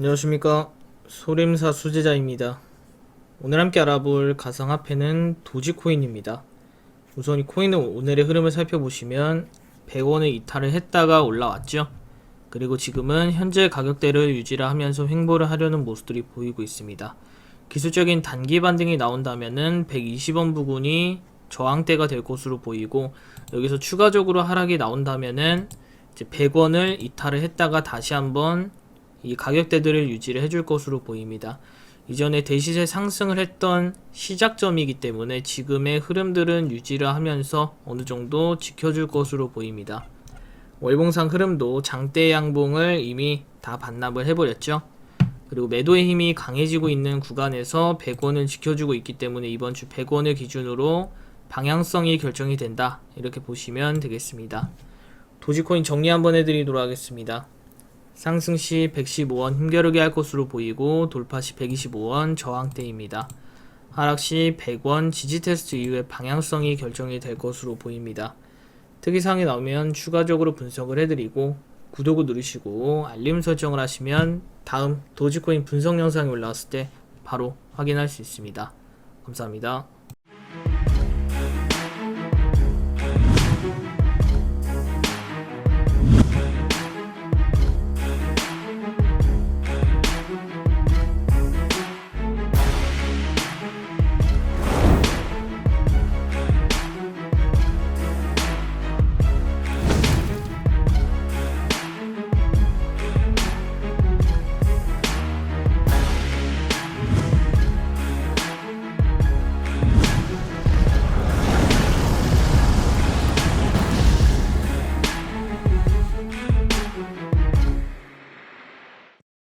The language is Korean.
안녕하십니까. 소림사 수제자입니다. 오늘 함께 알아볼 가상화폐는 도지코인입니다. 우선 이 코인의 오늘의 흐름을 살펴보시면 100원을 이탈을 했다가 올라왔죠. 그리고 지금은 현재 가격대를 유지를 하면서 횡보를 하려는 모습들이 보이고 있습니다. 기술적인 단기 반등이 나온다면은 120원 부근이 저항대가 될 것으로 보이고 여기서 추가적으로 하락이 나온다면은 이제 100원을 이탈을 했다가 다시 한번 이 가격대들을 유지를 해줄 것으로 보입니다. 이전에 대시세 상승을 했던 시작점이기 때문에 지금의 흐름들은 유지를 하면서 어느 정도 지켜줄 것으로 보입니다. 월봉상 흐름도 장대 양봉을 이미 다 반납을 해버렸죠. 그리고 매도의 힘이 강해지고 있는 구간에서 100원을 지켜주고 있기 때문에 이번 주 100원을 기준으로 방향성이 결정이 된다. 이렇게 보시면 되겠습니다. 도지코인 정리 한번 해드리도록 하겠습니다. 상승 시 115원 힘겨루게 할 것으로 보이고 돌파 시 125원 저항대입니다. 하락 시 100원 지지 테스트 이후에 방향성이 결정이 될 것으로 보입니다. 특이사항이 나오면 추가적으로 분석을 해드리고 구독을 누르시고 알림 설정을 하시면 다음 도지코인 분석 영상이 올라왔을 때 바로 확인할 수 있습니다. 감사합니다.